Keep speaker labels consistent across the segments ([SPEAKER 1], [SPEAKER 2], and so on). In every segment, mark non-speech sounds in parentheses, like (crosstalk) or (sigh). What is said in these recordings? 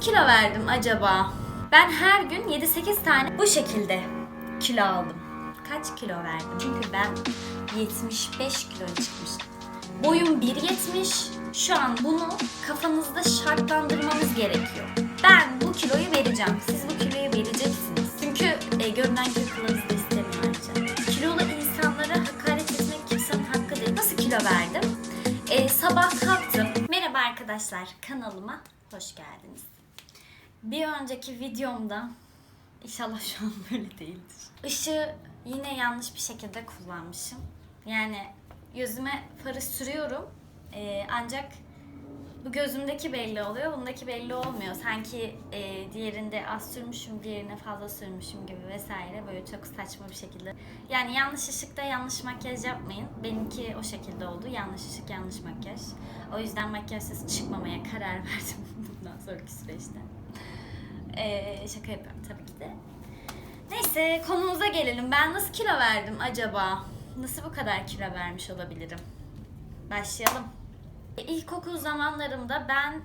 [SPEAKER 1] kilo verdim acaba? Ben her gün 7-8 tane bu şekilde kilo aldım. Kaç kilo verdim? Çünkü ben 75 kilo çıkmıştım. Boyum 1.70. Şu an bunu kafanızda şartlandırmanız gerekiyor. Ben bu kiloyu vereceğim. Siz bu kiloyu vereceksiniz. Çünkü e, görünen köy kılavuz da istemiyor. Kilolu insanlara hakaret etmek kimsenin hakkı değil. Nasıl kilo verdim? E, sabah kalktım. Merhaba arkadaşlar kanalıma hoş geldiniz. Bir önceki videomda inşallah şu an böyle değildir. Işığı yine yanlış bir şekilde kullanmışım. Yani gözüme farı sürüyorum. Ee, ancak bu gözümdeki belli oluyor, bundaki belli olmuyor. Sanki e, diğerinde az sürmüşüm, diğerine fazla sürmüşüm gibi vesaire böyle çok saçma bir şekilde. Yani yanlış ışıkta yanlış makyaj yapmayın. Benimki o şekilde oldu. Yanlış ışık, yanlış makyaj. O yüzden makyajsız çıkmamaya karar (laughs) verdim bundan sonraki süreçte. Ee, şaka yapıyorum tabii ki de. Neyse konumuza gelelim. Ben nasıl kilo verdim acaba? Nasıl bu kadar kilo vermiş olabilirim? Başlayalım. İlkokul zamanlarımda ben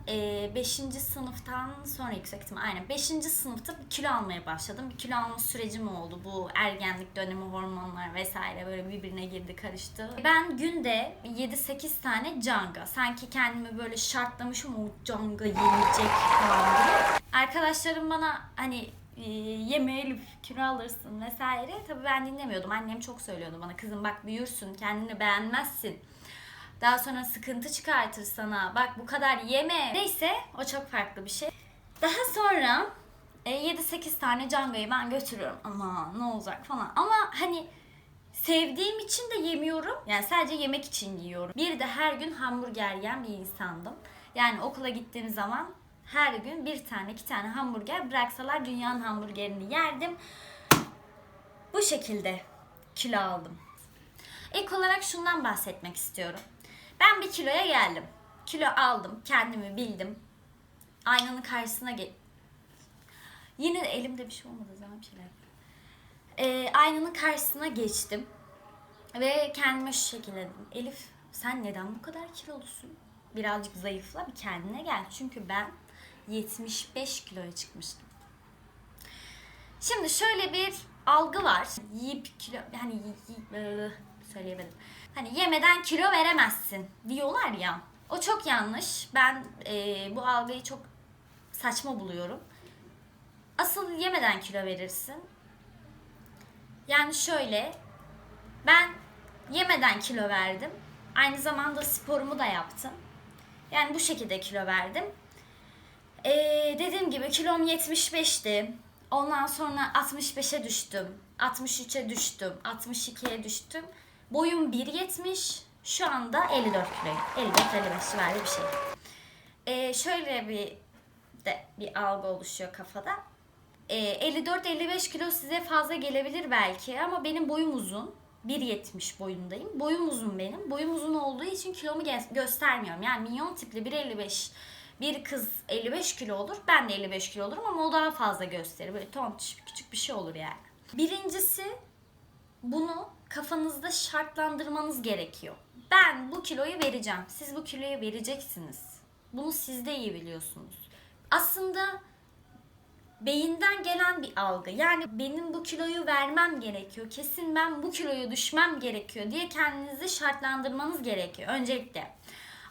[SPEAKER 1] 5. sınıftan sonra yüksek ihtimal aynen 5. sınıfta bir kilo almaya başladım. Bir kilo alma sürecim oldu. Bu ergenlik dönemi hormonlar vesaire böyle birbirine girdi karıştı. Ben günde 7-8 tane canga. Sanki kendimi böyle şartlamışım o canga yenecek falan diye. Arkadaşlarım bana hani e, yeme Elif kilo alırsın vesaire. Tabii ben dinlemiyordum. Annem çok söylüyordu bana kızım bak büyürsün kendini beğenmezsin. Daha sonra sıkıntı çıkartır sana. Bak bu kadar yeme. Neyse o çok farklı bir şey. Daha sonra e, 7-8 tane cangayı ben götürüyorum. Ama ne olacak falan. Ama hani sevdiğim için de yemiyorum. Yani sadece yemek için yiyorum. Bir de her gün hamburger yiyen bir insandım. Yani okula gittiğim zaman her gün bir tane iki tane hamburger bıraksalar dünyanın hamburgerini yerdim. Bu şekilde kilo aldım. İlk olarak şundan bahsetmek istiyorum. Ben bir kiloya geldim. Kilo aldım. Kendimi bildim. Aynanın karşısına gel... Yine de elimde bir şey olmadığı zaman bir şeyler. Ee, aynanın karşısına geçtim. Ve kendime şu şekilde dedim. Elif sen neden bu kadar kilolusun? Birazcık zayıfla bir kendine gel. Çünkü ben 75 kiloya çıkmıştım. Şimdi şöyle bir algı var. Yiyip kilo hani yiyip, ıı, söyleyemedim. Hani yemeden kilo veremezsin diyorlar ya. O çok yanlış. Ben e, bu algıyı çok saçma buluyorum. Asıl yemeden kilo verirsin. Yani şöyle ben yemeden kilo verdim. Aynı zamanda sporumu da yaptım. Yani bu şekilde kilo verdim. Ee, dediğim gibi kilom 75'ti. Ondan sonra 65'e düştüm. 63'e düştüm. 62'ye düştüm. Boyum 1.70. Şu anda 54 kiloyum. 54-55 civarı bir şey. Ee, şöyle bir de bir algı oluşuyor kafada. Ee, 54-55 kilo size fazla gelebilir belki ama benim boyum uzun. 1.70 boyundayım. Boyum uzun benim. Boyum uzun olduğu için kilomu göstermiyorum. Yani minyon tipli 1.55 bir kız 55 kilo olur. Ben de 55 kilo olurum ama o daha fazla gösterir. Böyle tontiş küçük bir şey olur yani. Birincisi bunu kafanızda şartlandırmanız gerekiyor. Ben bu kiloyu vereceğim. Siz bu kiloyu vereceksiniz. Bunu siz de iyi biliyorsunuz. Aslında beyinden gelen bir algı. Yani benim bu kiloyu vermem gerekiyor. Kesin ben bu kiloyu düşmem gerekiyor diye kendinizi şartlandırmanız gerekiyor. Öncelikle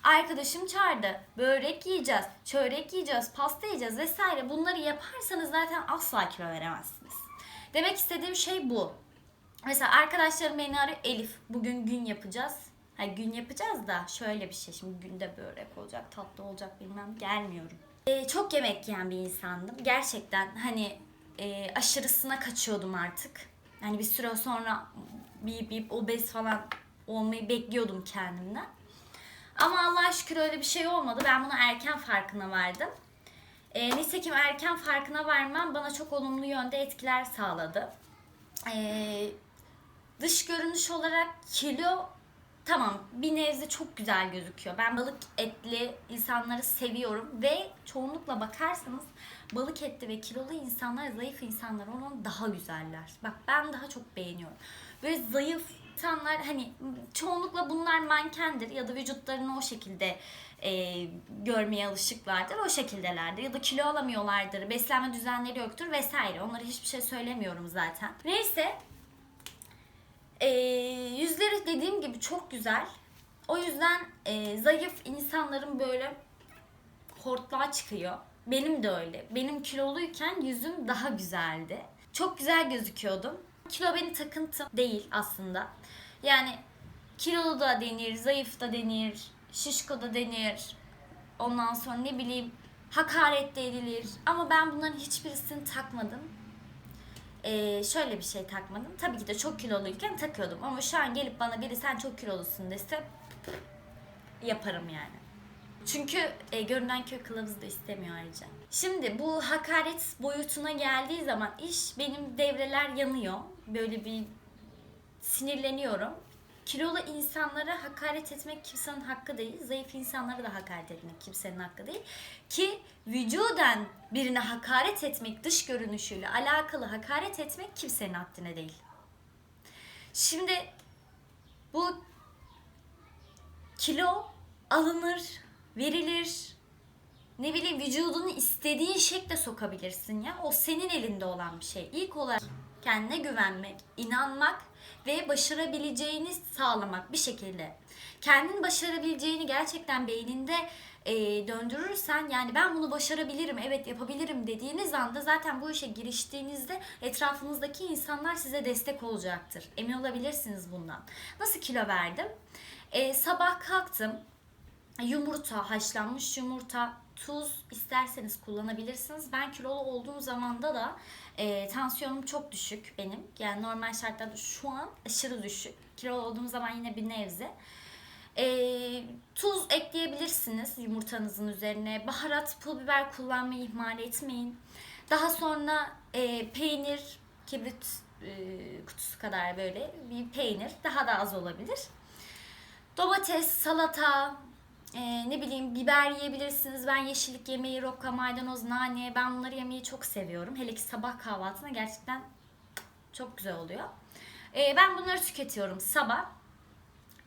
[SPEAKER 1] arkadaşım çağırdı. Börek yiyeceğiz, çörek yiyeceğiz, pasta yiyeceğiz vesaire. Bunları yaparsanız zaten asla kilo veremezsiniz. Demek istediğim şey bu. Mesela arkadaşlarım beni arıyor. Elif bugün gün yapacağız. Ha, gün yapacağız da şöyle bir şey. Şimdi günde börek olacak, tatlı olacak bilmem. Gelmiyorum. Ee, çok yemek yiyen bir insandım. Gerçekten hani e, aşırısına kaçıyordum artık. Yani bir süre sonra bir, bir obez falan olmayı bekliyordum kendimden. Ama Allah'a şükür öyle bir şey olmadı. Ben bunu erken farkına vardım. E, nitekim erken farkına varmam bana çok olumlu yönde etkiler sağladı. E, dış görünüş olarak kilo tamam bir nebze çok güzel gözüküyor. Ben balık etli insanları seviyorum ve çoğunlukla bakarsanız balık etli ve kilolu insanlar zayıf insanlar onun daha güzeller. Bak ben daha çok beğeniyorum. Böyle zayıf İnsanlar hani çoğunlukla bunlar mankendir ya da vücutlarını o şekilde e, görmeye alışıklardır. O şekildelerdir ya da kilo alamıyorlardır, beslenme düzenleri yoktur vesaire. Onlara hiçbir şey söylemiyorum zaten. Neyse e, yüzleri dediğim gibi çok güzel. O yüzden e, zayıf insanların böyle hortlağa çıkıyor. Benim de öyle. Benim kiloluyken yüzüm daha güzeldi. Çok güzel gözüküyordum. Kilo beni takıntım değil aslında. Yani kilolu da denir, zayıf da denir, şişko da denir. Ondan sonra ne bileyim hakaret de edilir. Ama ben bunların hiçbirisini takmadım. Ee, şöyle bir şey takmadım. Tabii ki de çok kiloluyken takıyordum. Ama şu an gelip bana biri sen çok kilolusun dese yaparım yani. Çünkü e, görünen köy kılavuz da istemiyor ayrıca. Şimdi bu hakaret boyutuna geldiği zaman iş benim devreler yanıyor. Böyle bir sinirleniyorum. Kilolu insanlara hakaret etmek kimsenin hakkı değil. Zayıf insanlara da hakaret etmek kimsenin hakkı değil. Ki vücuden birine hakaret etmek, dış görünüşüyle alakalı hakaret etmek kimsenin haddine değil. Şimdi bu kilo alınır, verilir. Ne bileyim vücudunu istediğin şekle sokabilirsin ya. O senin elinde olan bir şey. İlk olarak kendine güvenmek, inanmak ve başarabileceğini sağlamak bir şekilde. Kendin başarabileceğini gerçekten beyninde e, döndürürsen yani ben bunu başarabilirim, evet yapabilirim dediğiniz anda zaten bu işe giriştiğinizde etrafınızdaki insanlar size destek olacaktır. Emin olabilirsiniz bundan. Nasıl kilo verdim? E, sabah kalktım, yumurta, haşlanmış yumurta, tuz isterseniz kullanabilirsiniz. Ben kilolu olduğum zamanda da e, tansiyonum çok düşük benim. Yani normal şartlarda şu an aşırı düşük. Kilolu olduğum zaman yine bir nevze. E, tuz ekleyebilirsiniz yumurtanızın üzerine. Baharat, pul biber kullanmayı ihmal etmeyin. Daha sonra e, peynir, kibrit e, kutusu kadar böyle bir peynir. Daha da az olabilir. Domates, salata, e, ne bileyim biber yiyebilirsiniz. Ben yeşillik yemeği, roka, maydanoz, nane ben bunları yemeyi çok seviyorum. Hele ki sabah kahvaltına gerçekten çok güzel oluyor. E, ben bunları tüketiyorum sabah.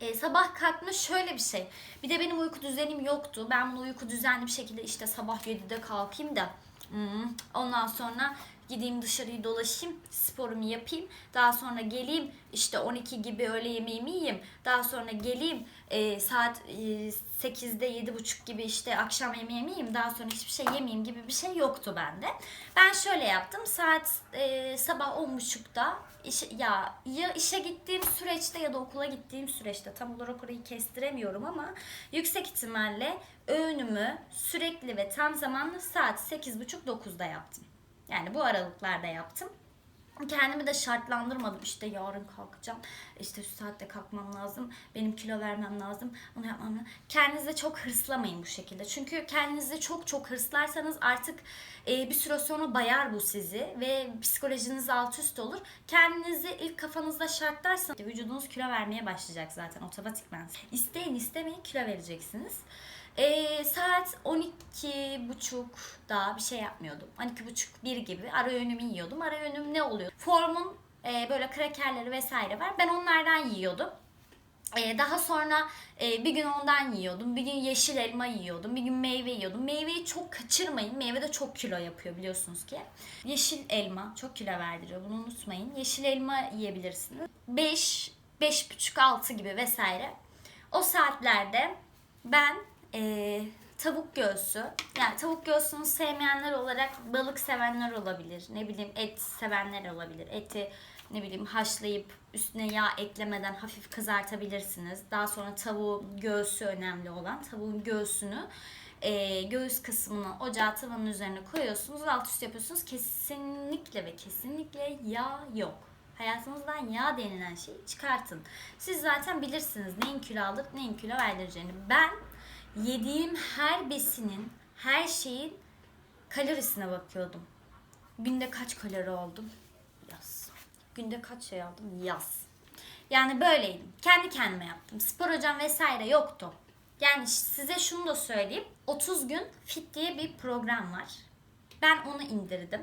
[SPEAKER 1] E, sabah kalkma şöyle bir şey. Bir de benim uyku düzenim yoktu. Ben bunu uyku düzenli bir şekilde işte sabah 7'de kalkayım da hmm, ondan sonra gideyim dışarıyı dolaşayım, sporumu yapayım. Daha sonra geleyim işte 12 gibi öğle yemeğimi yiyeyim. Daha sonra geleyim e, saat e, 8'de 7.30 gibi işte akşam yemeğimi yiyeyim. Daha sonra hiçbir şey yemeyeyim gibi bir şey yoktu bende. Ben şöyle yaptım. Saat e, sabah 10.30'da işe, ya ya işe gittiğim süreçte ya da okula gittiğim süreçte tam olarak orayı kestiremiyorum ama yüksek ihtimalle öğünümü sürekli ve tam zamanlı saat 8.30-9'da yaptım. Yani bu aralıklarda yaptım. Kendimi de şartlandırmadım işte yarın kalkacağım işte şu saatte kalkmam lazım benim kilo vermem lazım onu yapmam lazım. Kendinize çok hırslamayın bu şekilde çünkü kendinize çok çok hırslarsanız artık e, bir süre sonra bayar bu sizi ve psikolojiniz alt üst olur. Kendinizi ilk kafanızda şartlarsanız vücudunuz kilo vermeye başlayacak zaten otomatikman. İsteyin istemeyin kilo vereceksiniz. Ee, saat 12.30'da bir şey yapmıyordum. 12.30 bir gibi ara öğünümü yiyordum. Ara öğünüm ne oluyor? Formun e, böyle krakerleri vesaire var. Ben onlardan yiyordum. Ee, daha sonra e, bir gün ondan yiyordum, bir gün yeşil elma yiyordum, bir gün meyve yiyordum. Meyveyi çok kaçırmayın. Meyve de çok kilo yapıyor biliyorsunuz ki. Yeşil elma çok kilo verdiriyor. Bunu unutmayın. Yeşil elma yiyebilirsiniz. 5, 5,5, 6 gibi vesaire. O saatlerde ben e, tavuk göğsü, yani tavuk göğsünü sevmeyenler olarak balık sevenler olabilir. Ne bileyim et sevenler olabilir. Eti ne bileyim haşlayıp üstüne yağ eklemeden hafif kızartabilirsiniz. Daha sonra tavuğun göğsü önemli olan. Tavuğun göğsünü e, göğüs kısmını ocağa tavanın üzerine koyuyorsunuz. Alt üst yapıyorsunuz. Kesinlikle ve kesinlikle yağ yok. Hayatınızdan yağ denilen şeyi çıkartın. Siz zaten bilirsiniz neyin kilo alıp neyin kilo verdireceğini. Ben yediğim her besinin, her şeyin kalorisine bakıyordum. Günde kaç kalori oldum? Yaz. Günde kaç şey aldım? Yaz. Yani böyleydim. Kendi kendime yaptım. Spor hocam vesaire yoktu. Yani size şunu da söyleyeyim. 30 gün fit diye bir program var. Ben onu indirdim.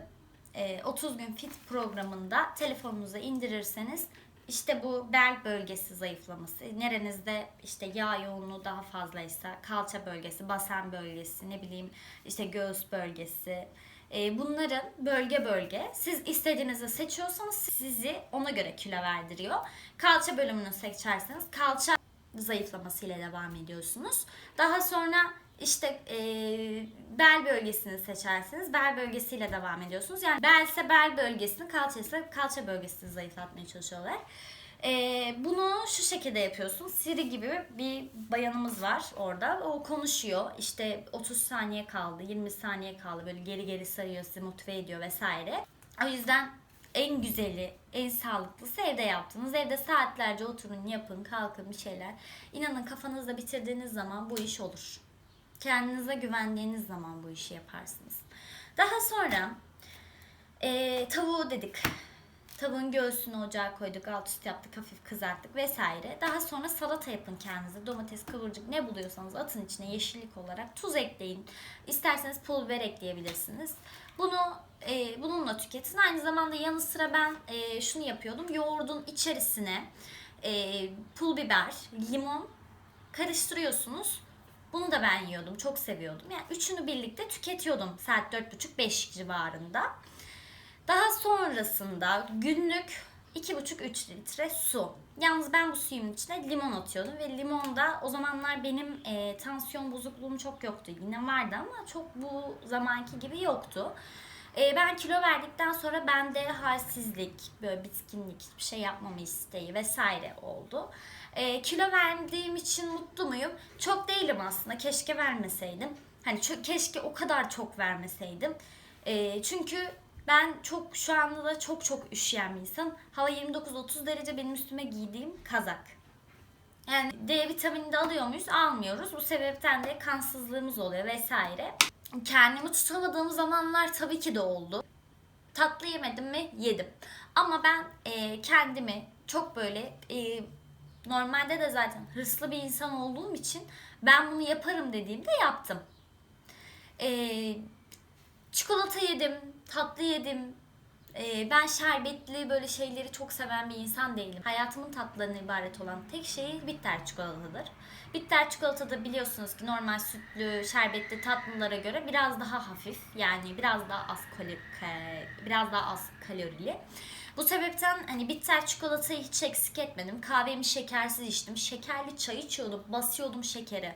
[SPEAKER 1] Ee, 30 gün fit programında telefonunuza indirirseniz işte bu bel bölgesi zayıflaması, nerenizde işte yağ yoğunluğu daha fazlaysa kalça bölgesi, basen bölgesi, ne bileyim işte göğüs bölgesi. e, bunların bölge bölge siz istediğinizi seçiyorsanız sizi ona göre kilo verdiriyor. Kalça bölümünü seçerseniz kalça zayıflamasıyla devam ediyorsunuz. Daha sonra işte e, bel bölgesini seçerseniz bel bölgesiyle devam ediyorsunuz. Yani bel ise bel bölgesini, kalça ise kalça bölgesini zayıflatmaya çalışıyorlar. E, bunu şu şekilde yapıyorsun. Siri gibi bir bayanımız var orada. O konuşuyor. İşte 30 saniye kaldı, 20 saniye kaldı. Böyle geri geri sarıyor, sizi motive ediyor vesaire. O yüzden en güzeli, en sağlıklısı evde yaptığınız. Evde saatlerce oturun, yapın, kalkın bir şeyler. İnanın kafanızda bitirdiğiniz zaman bu iş olur. Kendinize güvendiğiniz zaman bu işi yaparsınız. Daha sonra eee, tavuğu dedik. Tavuğun göğsünü ocağa koyduk, alt üst yaptık, hafif kızarttık vesaire. Daha sonra salata yapın kendinize. Domates, kıvırcık ne buluyorsanız atın içine yeşillik olarak. Tuz ekleyin. İsterseniz pul biber ekleyebilirsiniz. Bunu e, bununla tüketin. Aynı zamanda yanı sıra ben e, şunu yapıyordum. Yoğurdun içerisine e, pul biber, limon karıştırıyorsunuz. Bunu da ben yiyordum. Çok seviyordum. Yani üçünü birlikte tüketiyordum saat 4.30-5 civarında. Daha sonrasında günlük 2,5-3 litre su. Yalnız ben bu suyun içine limon atıyordum ve limon da o zamanlar benim e, tansiyon bozukluğum çok yoktu. Yine vardı ama çok bu zamanki gibi yoktu. E, ben kilo verdikten sonra bende halsizlik, böyle bitkinlik, bir şey yapmama isteği vesaire oldu. E, kilo verdiğim için mutlu muyum? Çok değilim aslında. Keşke vermeseydim. Hani çö- keşke o kadar çok vermeseydim. E, çünkü ben çok şu anda da çok çok üşüyen bir insanım. Hava 29-30 derece benim üstüme giydiğim kazak. Yani D vitamini de alıyor muyuz? Almıyoruz. Bu sebepten de kansızlığımız oluyor vesaire. Kendimi tutamadığım zamanlar tabii ki de oldu. Tatlı yemedim mi? Yedim. Ama ben e, kendimi çok böyle e, normalde de zaten hırslı bir insan olduğum için ben bunu yaparım dediğimde yaptım. E, çikolata yedim, tatlı yedim. Ee, ben şerbetli böyle şeyleri çok seven bir insan değilim. Hayatımın tatlılarından ibaret olan tek şey bitter çikolatadır. Bitter çikolata da biliyorsunuz ki normal sütlü, şerbetli tatlılara göre biraz daha hafif. Yani biraz daha az kalori, biraz daha az kalorili. Bu sebepten hani bitter çikolatayı hiç eksik etmedim. Kahvemi şekersiz içtim. Şekerli çay içiyordum. Basıyordum şekeri.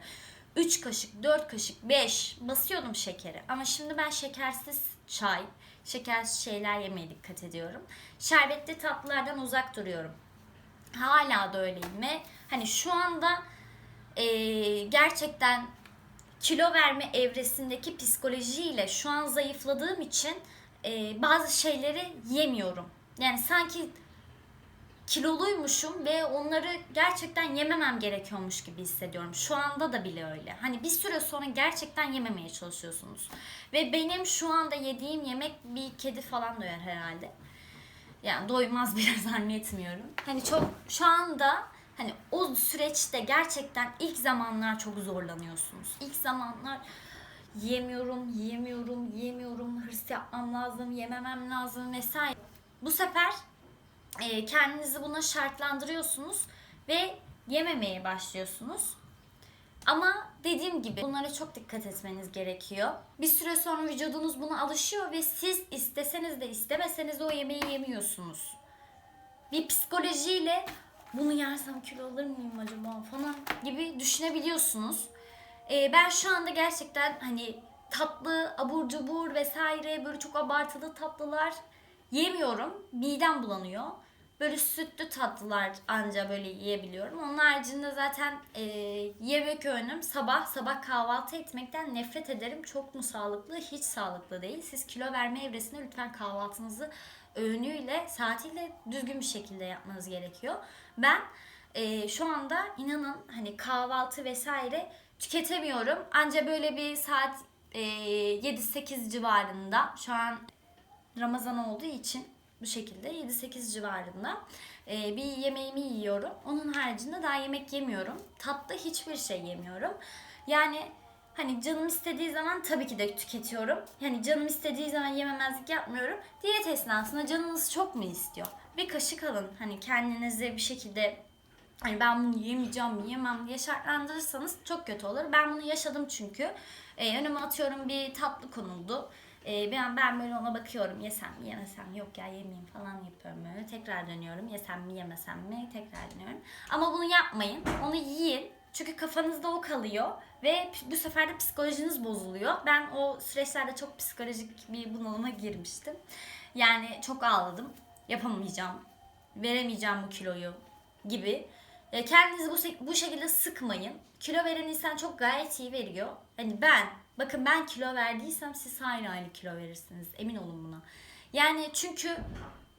[SPEAKER 1] 3 kaşık, 4 kaşık, 5 basıyordum şekeri. Ama şimdi ben şekersiz çay, şekersiz şeyler yemeye dikkat ediyorum. Şerbetli tatlılardan uzak duruyorum. Hala da öyleyim ve hani şu anda eee, gerçekten kilo verme evresindeki psikolojiyle şu an zayıfladığım için eee, bazı şeyleri yemiyorum. Yani sanki kiloluymuşum ve onları gerçekten yememem gerekiyormuş gibi hissediyorum. Şu anda da bile öyle. Hani bir süre sonra gerçekten yememeye çalışıyorsunuz. Ve benim şu anda yediğim yemek bir kedi falan doyar herhalde. Yani doymaz bile (laughs) zannetmiyorum. Hani çok şu anda hani o süreçte gerçekten ilk zamanlar çok zorlanıyorsunuz. İlk zamanlar yiyemiyorum, yiyemiyorum, yiyemiyorum, hırs yapmam lazım, yememem lazım vesaire. Bu sefer e, kendinizi buna şartlandırıyorsunuz ve yememeye başlıyorsunuz. Ama dediğim gibi bunlara çok dikkat etmeniz gerekiyor. Bir süre sonra vücudunuz buna alışıyor ve siz isteseniz de istemeseniz de o yemeği yemiyorsunuz. Bir psikolojiyle bunu yersem kilo alır mıyım acaba falan gibi düşünebiliyorsunuz. Ee, ben şu anda gerçekten hani tatlı, abur cubur vesaire böyle çok abartılı tatlılar yemiyorum. Midem bulanıyor. Böyle sütlü tatlılar anca böyle yiyebiliyorum. Onun haricinde zaten e, yemek öğünüm sabah sabah kahvaltı etmekten nefret ederim. Çok mu sağlıklı? Hiç sağlıklı değil. Siz kilo verme evresinde lütfen kahvaltınızı öğünüyle, saatiyle düzgün bir şekilde yapmanız gerekiyor. Ben e, şu anda inanın hani kahvaltı vesaire tüketemiyorum. Anca böyle bir saat e, 7-8 civarında şu an Ramazan olduğu için bu şekilde 7-8 civarında e, bir yemeğimi yiyorum. Onun haricinde daha yemek yemiyorum. Tatlı hiçbir şey yemiyorum. Yani Hani canım istediği zaman tabii ki de tüketiyorum. Yani canım istediği zaman yememezlik yapmıyorum. Diyet esnasında canınız çok mu istiyor? Bir kaşık alın. Hani kendinize bir şekilde hani ben bunu yemeyeceğim, yiyemem diye şartlandırırsanız çok kötü olur. Ben bunu yaşadım çünkü. Ee, önüme atıyorum bir tatlı konuldu. Ee, ben, ben böyle ona bakıyorum yesem mi yemesem yok ya yemeyeyim falan yapıyorum böyle. Tekrar dönüyorum yesem mi yemesem mi tekrar dönüyorum. Ama bunu yapmayın. Onu yiyin. Çünkü kafanızda o kalıyor ve bu sefer de psikolojiniz bozuluyor. Ben o süreçlerde çok psikolojik bir bunalıma girmiştim. Yani çok ağladım. Yapamayacağım. Veremeyeceğim bu kiloyu gibi. Kendinizi bu, bu şekilde sıkmayın. Kilo veren insan çok gayet iyi veriyor. Hani ben, bakın ben kilo verdiysem siz aynı aynı kilo verirsiniz. Emin olun buna. Yani çünkü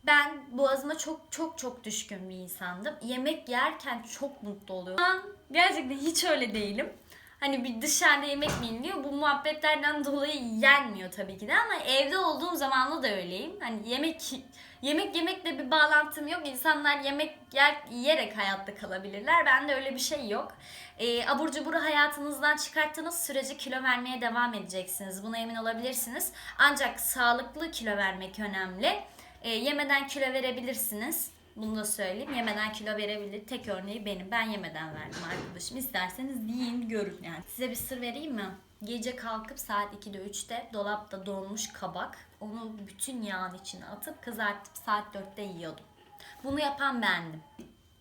[SPEAKER 1] ben boğazıma çok çok çok düşkün bir insandım. Yemek yerken çok mutlu oluyorum. An gerçekten hiç öyle değilim. Hani bir dışarıda yemek mi yeniliyor? Bu muhabbetlerden dolayı yenmiyor tabii ki de ama evde olduğum zamanla da öyleyim. Hani yemek yemek yemekle bir bağlantım yok. İnsanlar yemek yer, yiyerek hayatta kalabilirler. Bende öyle bir şey yok. Ee, abur cuburu hayatınızdan çıkarttığınız sürece kilo vermeye devam edeceksiniz. Buna emin olabilirsiniz. Ancak sağlıklı kilo vermek önemli. E, yemeden kilo verebilirsiniz. Bunu da söyleyeyim. Yemeden kilo verebilir. Tek örneği benim. Ben yemeden verdim arkadaşım. İsterseniz yiyin görün yani. Size bir sır vereyim mi? Gece kalkıp saat 2'de 3'te dolapta donmuş kabak. Onu bütün yağın içine atıp kızartıp saat 4'te yiyordum. Bunu yapan bendim.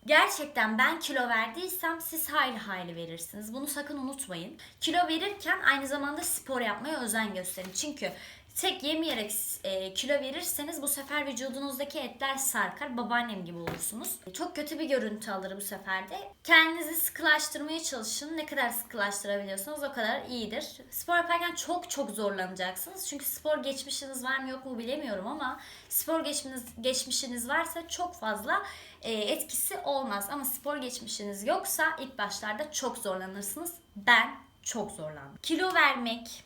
[SPEAKER 1] Gerçekten ben kilo verdiysem siz hayli hayli verirsiniz. Bunu sakın unutmayın. Kilo verirken aynı zamanda spor yapmaya özen gösterin. Çünkü tek yemeyerek e, kilo verirseniz bu sefer vücudunuzdaki etler sarkar. Babaannem gibi olursunuz. Çok kötü bir görüntü alır bu sefer de. Kendinizi sıkılaştırmaya çalışın. Ne kadar sıkılaştırabiliyorsanız o kadar iyidir. Spor yaparken çok çok zorlanacaksınız. Çünkü spor geçmişiniz var mı yok mu bilemiyorum ama spor geçmişiniz, geçmişiniz varsa çok fazla e, etkisi olmaz. Ama spor geçmişiniz yoksa ilk başlarda çok zorlanırsınız. Ben çok zorlandım. Kilo vermek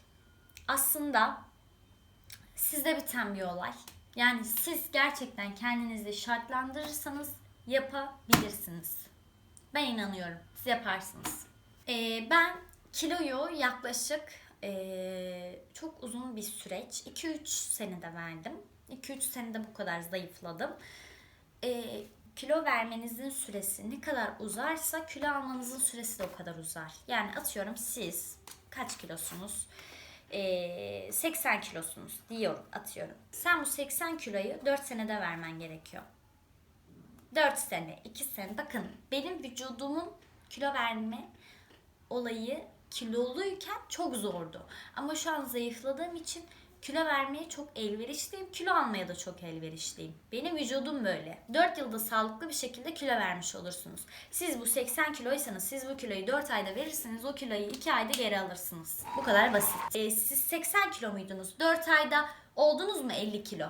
[SPEAKER 1] aslında sizde biten bir olay. Yani siz gerçekten kendinizi şartlandırırsanız yapabilirsiniz. Ben inanıyorum. Siz yaparsınız. Ee, ben kiloyu yaklaşık ee, çok uzun bir süreç. 2-3 senede verdim. 2-3 senede bu kadar zayıfladım. Ee, kilo vermenizin süresi ne kadar uzarsa kilo almanızın süresi de o kadar uzar. Yani atıyorum siz kaç kilosunuz? Ee, 80 kilosunuz diyorum atıyorum. Sen bu 80 kiloyu 4 senede vermen gerekiyor. 4 sene, 2 sene. Bakın benim vücudumun kilo verme olayı kiloluyken çok zordu. Ama şu an zayıfladığım için kilo vermeye çok elverişliyim. Kilo almaya da çok elverişliyim. Benim vücudum böyle. 4 yılda sağlıklı bir şekilde kilo vermiş olursunuz. Siz bu 80 kiloysanız siz bu kiloyu 4 ayda verirsiniz. O kiloyu 2 ayda geri alırsınız. Bu kadar basit. Ee, siz 80 kilo muydunuz? 4 ayda oldunuz mu 50 kilo?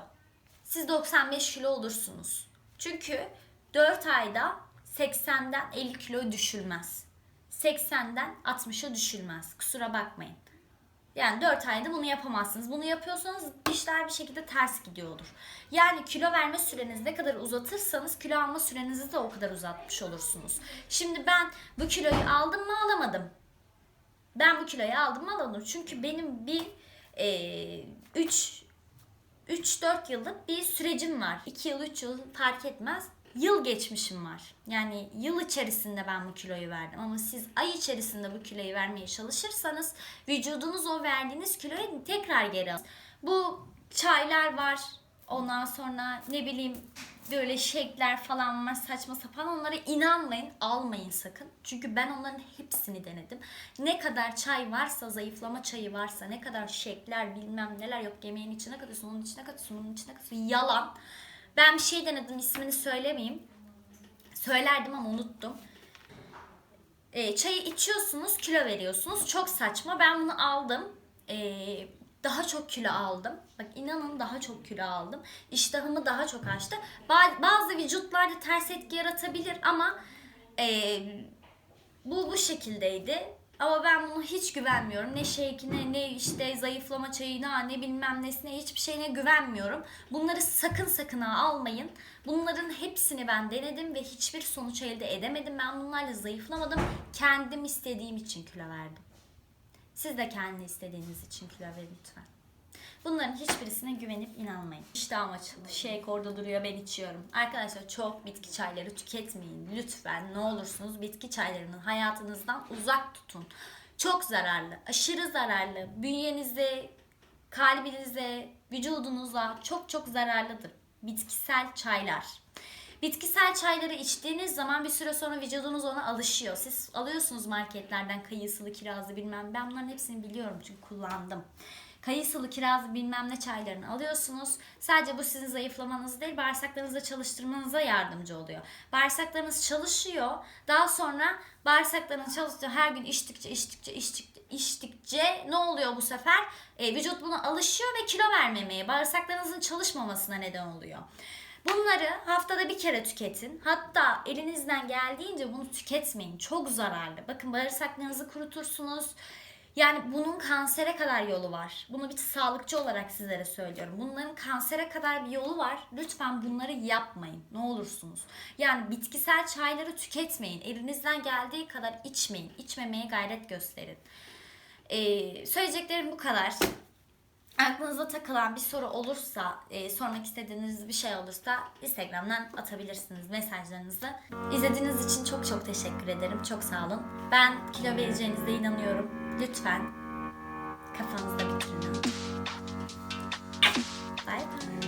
[SPEAKER 1] Siz 95 kilo olursunuz. Çünkü 4 ayda 80'den 50 kilo düşülmez. 80'den 60'a düşülmez. Kusura bakmayın. Yani 4 ayda bunu yapamazsınız. Bunu yapıyorsanız işler bir şekilde ters gidiyordur. Yani kilo verme sürenizi ne kadar uzatırsanız kilo alma sürenizi de o kadar uzatmış olursunuz. Şimdi ben bu kiloyu aldım mı alamadım. Ben bu kiloyu aldım mı alamadım. Çünkü benim bir 3 3-4 yıllık bir sürecim var. 2 yıl 3 yıl fark etmez. Yıl geçmişim var. Yani yıl içerisinde ben bu kiloyu verdim. Ama siz ay içerisinde bu kiloyu vermeye çalışırsanız vücudunuz o verdiğiniz kiloyu tekrar geri alır. Bu çaylar var. Ondan sonra ne bileyim böyle şekler falan var saçma sapan onlara inanmayın almayın sakın. Çünkü ben onların hepsini denedim. Ne kadar çay varsa zayıflama çayı varsa ne kadar şekler bilmem neler yok yemeğin içine katıyorsun onun içine katıyorsun onun içine katıyorsun yalan. Ben bir şey denedim ismini söylemeyeyim. Söylerdim ama unuttum. E, çayı içiyorsunuz kilo veriyorsunuz çok saçma ben bunu aldım. E, daha çok kilo aldım. Bak inanın daha çok kilo aldım. İştahımı daha çok açtı. Ba- Bazı vücutlarda ters etki yaratabilir ama e, bu bu şekildeydi. Ama ben bunu hiç güvenmiyorum. Ne shake'ine ne işte zayıflama çayına ne bilmem nesine hiçbir şeyine güvenmiyorum. Bunları sakın sakın almayın. Bunların hepsini ben denedim ve hiçbir sonuç elde edemedim. Ben bunlarla zayıflamadım. Kendim istediğim için kilo verdim. Siz de kendi istediğiniz için kilo verin lütfen. Bunların hiçbirisine güvenip inanmayın. İştahım açıldı. Shake orada duruyor ben içiyorum. Arkadaşlar çok bitki çayları tüketmeyin. Lütfen ne olursunuz bitki çaylarını hayatınızdan uzak tutun. Çok zararlı. Aşırı zararlı. Bünyenize, kalbinize, vücudunuza çok çok zararlıdır. Bitkisel çaylar. Bitkisel çayları içtiğiniz zaman bir süre sonra vücudunuz ona alışıyor. Siz alıyorsunuz marketlerden kayısılı, kirazlı bilmem. Ben bunların hepsini biliyorum çünkü kullandım. Kayısılı, kirazlı bilmem ne çaylarını alıyorsunuz. Sadece bu sizin zayıflamanız değil, bağırsaklarınızı çalıştırmanıza yardımcı oluyor. Bağırsaklarınız çalışıyor. Daha sonra bağırsaklarınız çalıştığı her gün içtikçe, içtikçe, içtikçe, içtikçe ne oluyor bu sefer? E, vücut buna alışıyor ve kilo vermemeye, bağırsaklarınızın çalışmamasına neden oluyor. Bunları haftada bir kere tüketin. Hatta elinizden geldiğince bunu tüketmeyin. Çok zararlı. Bakın bağırsaklarınızı kurutursunuz. Yani bunun kansere kadar yolu var. Bunu bir sağlıkçı olarak sizlere söylüyorum. Bunların kansere kadar bir yolu var. Lütfen bunları yapmayın. Ne olursunuz. Yani bitkisel çayları tüketmeyin. Elinizden geldiği kadar içmeyin. İçmemeye gayret gösterin. Ee, söyleyeceklerim bu kadar. Aklınıza takılan bir soru olursa, e, sormak istediğiniz bir şey olursa Instagram'dan atabilirsiniz mesajlarınızı. İzlediğiniz için çok çok teşekkür ederim. Çok sağ olun. Ben kilo vereceğinize inanıyorum. Lütfen kafanızda bitirin. Bye bye.